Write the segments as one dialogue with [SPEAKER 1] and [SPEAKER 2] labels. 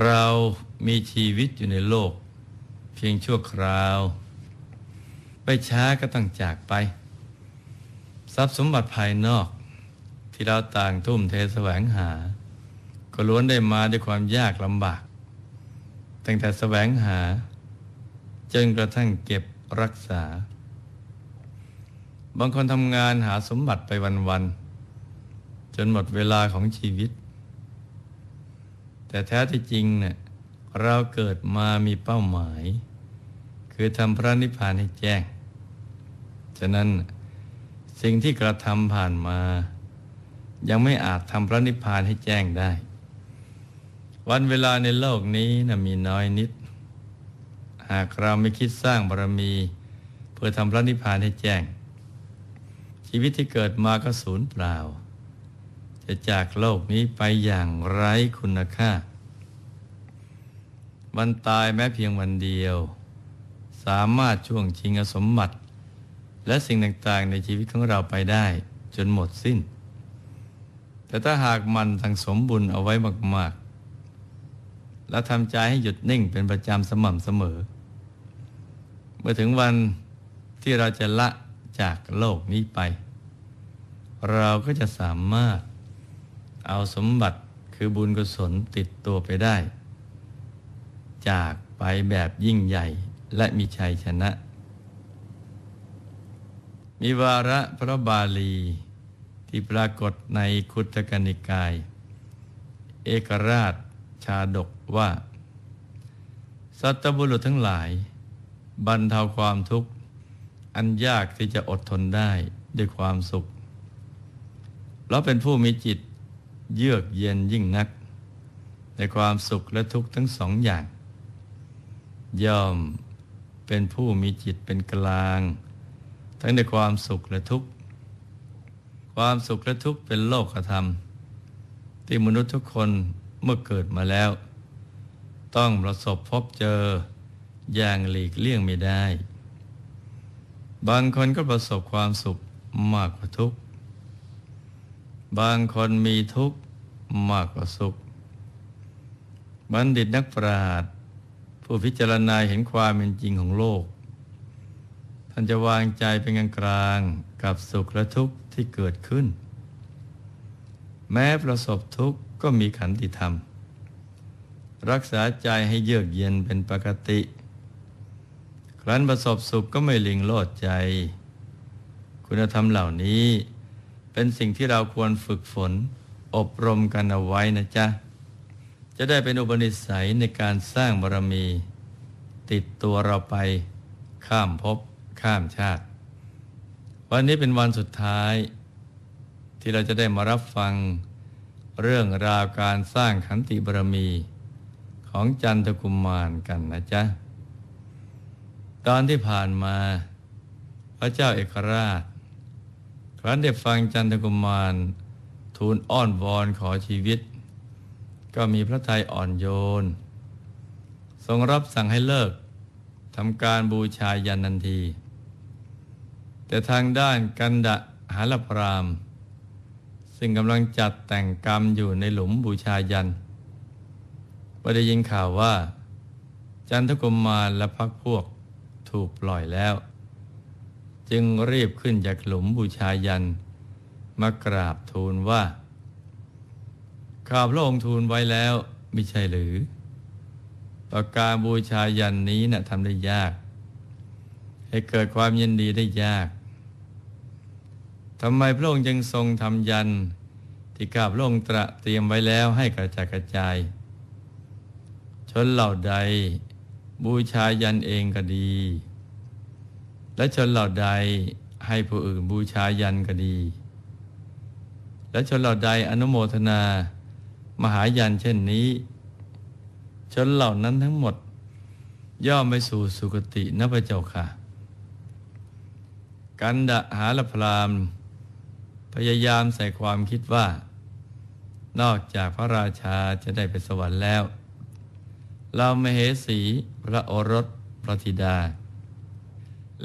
[SPEAKER 1] เรามีชีวิตอยู่ในโลก เพียงชั่วคราว ไปช้าก็ต้องจากไป ทรัพย์สมบัติภายนอก ที่เราต่างทุ่มเทแสวงหา ก็ล้วนได้มาด้วยความยากลำบาก ตั้งแต่แสวงหา จนกระทั่งเก็บรักษา บางคนทำงานหาสมบัติไปวันๆจนหมดเวลาของชีวิต แต่แท้ที่จริงเนี่ยเราเกิดมามีเป้าหมาย คือทำพระนิพพานให้แจ้ง ฉะนั้นสิ่งที่กระทำผ่านมา ยังไม่อาจทำพระนิพพานให้แจ้งได้ วันเวลาในโลกนี้นะมีน้อยนิด หากเราไม่คิดสร้างบารมี เพื่อทำพระนิพพานให้แจ้ง ชีวิตที่เกิดมาก็สูญเปล่า จะจากโลกนี้ไปอย่างไร้คุณค่า วันตายแม้เพียงวันเดียว สามารถช่วงชิงสมบัติ และสิ่งต่างๆในชีวิตของเราไปได้จนหมดสิ้น แต่ถ้าหากมันทั้งสมบุญเอาไว้มากๆ และทำใจให้หยุดนิ่งเป็นประจำสม่ำเสมอ เมื่อถึงวันที่เราจะละจากโลกนี้ไป เราก็จะสามารถ เอาสมบัติคือบุญกุศลติดตัวไปได้ จากไปแบบยิ่งใหญ่และมีชัยชนะ มีวาระพระบาลีที่ปรากฏในคุตกนิกาย เอกราชชาดกว่า สัตบุรุษทั้งหลาย บรรเทาความทุกข์ อันยากที่จะอดทนได้ด้วยความสุขเราเป็นผู้มีจิต เยือกเย็นยิ่งนัก ในความสุขและทุกข์ทั้งสองอย่าง ย่อมเป็นผู้มีจิตเป็นกลาง ทั้งในความสุขและทุกข์ ความสุขและทุกข์เป็นโลกธรรม ที่มนุษย์ทุกคนเมื่อเกิดมาแล้ว ต้องประสบพบเจออย่างหลีกเลี่ยงไม่ได้ บางคนก็ประสบความสุขมากกว่าทุกข์ บางคนมีทุกข์มากกว่าสุข บัณฑิตนักปราชญ์ผู้พิจารณาเห็นความเป็นจริงของโลก ท่านจะวางใจเป็นกลางกลางกับสุขและทุกข์ที่เกิดขึ้น แม้ประสบทุกข์ก็มีขันติธรรม รักษาใจให้เยือกเย็นเป็นปกติ ครั้นประสบสุขก็ไม่ลิงโลดใจ คุณธรรมเหล่านี้ เป็นสิ่งที่เราควรฝึกฝน อบรมกันเอาไว้นะจ๊ะ จะได้เป็นอุปนิสัยในการสร้างบารมี ติดตัวเราไป ข้ามภพข้ามชาติ วันนี้เป็นวันสุดท้าย ที่เราจะได้มารับฟัง เรื่องราวการสร้างขันติบารมีของจันทกุมมารกันนะจ๊ะ ตอนที่ผ่านมา พระเจ้าเอกราช ครั้นได้ฟังจันทกุมาร ทูลอ้อนวอนขอชีวิต ก็มีพระทัยอ่อนโยน ทรงรับสั่งให้เลิกทำการบูชายันนันที แต่ทางด้านกันดะหาลพราม ซึ่งกำลังจัดแต่งกรรมอยู่ในหลุมบูชายันก็ได้ยินข่าวว่า จันทกุมมารและพักพวกถูกปล่อยแล้ว จึงรีบขึ้นจากหลุมบูชายัน มากราบทูลว่า ข้าพระองค์ทูลไว้แล้วไม่ใช่หรือ ประการบูชายันนี้นะ่ะทำได้ยาก ให้เกิดความยินดีได้ยากทำไมพระองค์จึงทรงทำยัน ที่ข้าพระองค์ตระเตรียมไว้แล้วให้กระจายกระจาย ชนเหล่าใด บูชายันเองก็ดี และชนเหล่าใดให้ผู้อื่นบูชายันก็ดี และชนเหล่าใดอนุโมทนา มหายันเช่นนี้ ชนเหล่านั้นทั้งหมด ย่อมไปสู่สุคตินพเจ้าค่ะ กันดะหาลพรามพยายามใส่ความคิดว่า นอกจากพระราชาจะได้ไปสวรรค์แล้ว เรามเหสีพระโอรสพระธิดา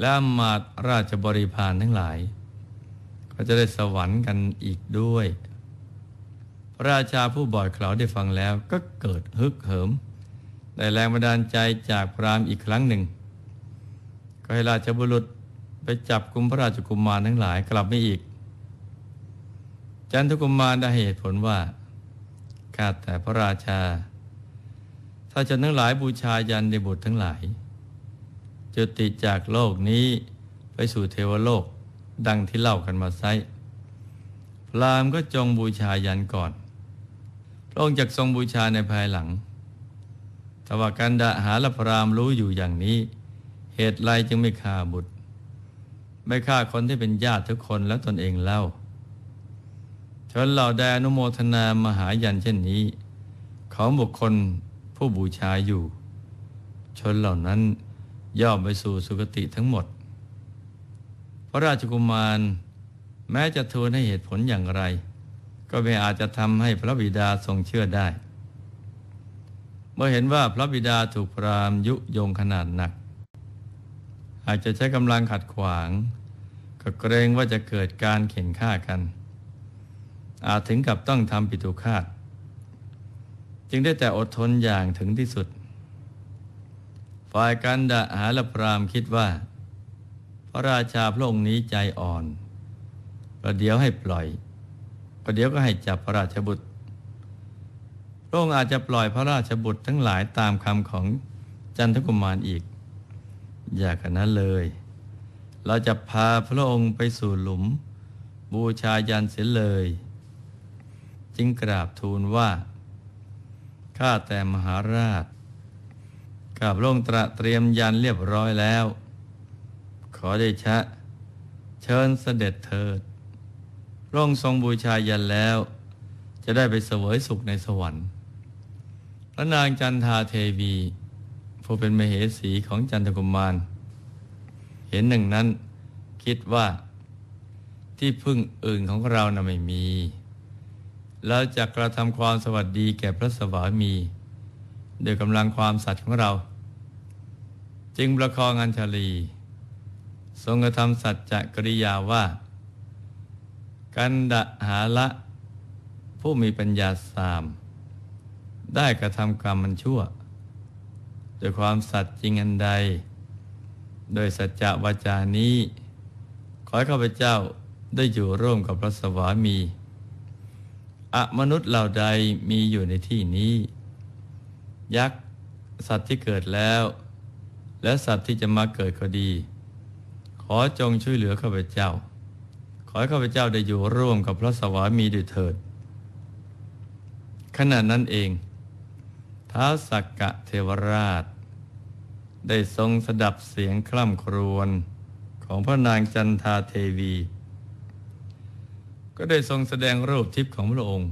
[SPEAKER 1] และมาตราชบริพารทั้งหลาย ก็จะได้สวรรค์กันอีกด้วย พระราชาผู้บ่อยเขาได้ฟังแล้วก็เกิดฮึกเหิมได้แรงบันดาลใจจากพรามอีกครั้งหนึ่ง ก็ให้ราชบุรุษไปจับกุมพระราชกุมมารทั้งหลายกลับไม่อีก จันทกุมมารได้เหตุผลว่าข้าแต่พระราชา ถ้าฉันทั้งหลายบูชายันในบุตรทั้งหลาย จุติจากโลกนี้ไปสู่เทวโลกดังที่เล่ากันมาไซพรามก็จงบูชายันก่อน พระองค์จักทรงบูชาในภายหลัง แต่ว่ากันดาหาลพรามรู้อยู่อย่างนี้ เหตุไรจึงไม่ฆ่าบุตร ไม่ฆ่าคนที่เป็นญาติทุกคนและตนเองเล่าชนเหล่าแดนุโมทนามหายันเช่นนี้ ของบุคคลผู้บูชาอยู่ ชนเหล่านั้น ย่อมไปสู่สุคติทั้งหมด พระราชกุมารแม้จะทูลให้เหตุผลอย่างไร ก็ไม่อาจจะทำให้พระบิดาทรงเชื่อได้ เมื่อเห็นว่าพระบิดาถูกพรามยุยงขนาดหนัก อาจจะใช้กำลังขัดขวาง ก็เกรงว่าจะเกิดการเข็นฆ่ากัน อาจถึงกับต้องทำปิตุคาต จึงได้แต่อดทนอย่างถึงที่สุด ฝ่ายกันดาหาละพรามคิดว่า พระราชาพระองค์นี้ใจอ่อน ประเดี๋ยวให้ปล่อย ประเดี๋ยวก็ให้จับพระราชบุตร พระองค์อาจจะปล่อยพระราชบุตรทั้งหลายตามคำของจันทกุมารอีก อย่ากันนั้นเลย เราจะพาพระองค์ไปสู่หลุม บูชายันเสียเลย จึงกราบทูลว่า ข้าแต่มหาราช กับพระองตระเตรียมยันเรียบร้อยแล้ว ขอได้ชะ เชิญเสด็จเถิดระองทรงบูชายันแล้ว จะได้ไปเสวยสุขในสวรรค์ พระนางจันทาเทวีผู้เป็นมเหสีของจันทกุมาร เห็นหนึ่งนั้นคิดว่าที่พึ่งอื่นของเรานะ่ะไม่มีเราจะกระทำความสวัสดีแก่พระสวามี โดยกำลังความสัตย์ของเรา จึงประคองอัญชลี ทรงกระทำสัจจะกริยาว่า กันดหาละ ผู้มีปัญญาสาม ได้กระทำกรรมมันชั่วโดยความสัตย์จริงอันใด โดยสัจจะวาจานี้ ขอให้ข้าพเจ้าได้อยู่ร่วมกับพระสวามีอะมนุษย์เหล่าใดมีอยู่ในที่นี้ ยักษ์ สัตว์ที่เกิดแล้ว และสัตว์ที่จะมาเกิดก็ดี ขอจงช่วยเหลือข้าพเจ้า ขอให้ข้าพเจ้าได้อยู่ร่วมกับพระสวามีด้วยเถิด ขณะนั้นเองท้าสักกะเทวราช ได้ทรงสดับเสียงคล่ำครวญของพระนางจันทาเทวี ก็ได้ทรงแสดงรูปทิพย์ของพระองค์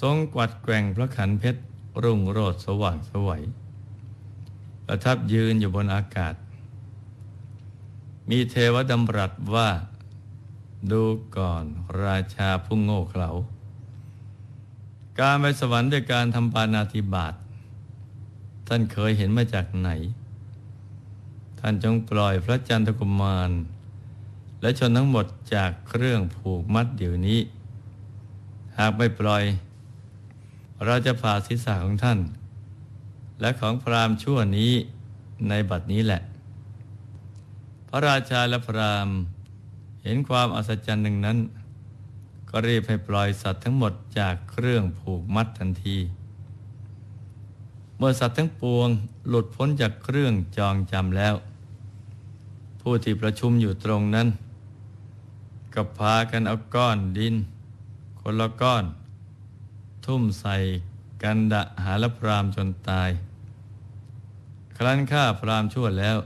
[SPEAKER 1] ทรงกวัดแกว่งพระขันเพชร รุ่งโรจน์สว่างสวัยประทับยืนอยู่บนอากาศ มีเทวดำรัสว่า ดูก่อนราชาผู้โง่เขลา การไปสวรรค์ด้วยการทำปานาธิบาตท่านเคยเห็นมาจากไหน ท่านจงปล่อยพระจันทกุมาร และชนทั้งหมดจากเครื่องผูกมัดเดี๋ยวนี้ หากไม่ปล่อย เราจะผ่าศีรษะของท่าน และของพรามชั่วนี้ในบัดนี้แหละ พระราชาและพรามเห็นความอัศจรรย์หนึ่งนั้น ก็รีบให้ปล่อยสัตว์ทั้งหมดจากเครื่องผูกมัดทันที เมื่อสัตว์ทั้งปวงหลุดพ้นจากเครื่องจองจำแล้ว ผู้ที่ประชุมอยู่ตรงนั้น ก็พากันเอาก้อนดิน คนละก้อน ทุ่มใส่กันดะหาละพรามจนตาย ครั้นฆ่าพรามชั่วแล้ว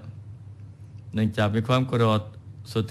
[SPEAKER 1] เนื่องจากมีความโกรธสุดที่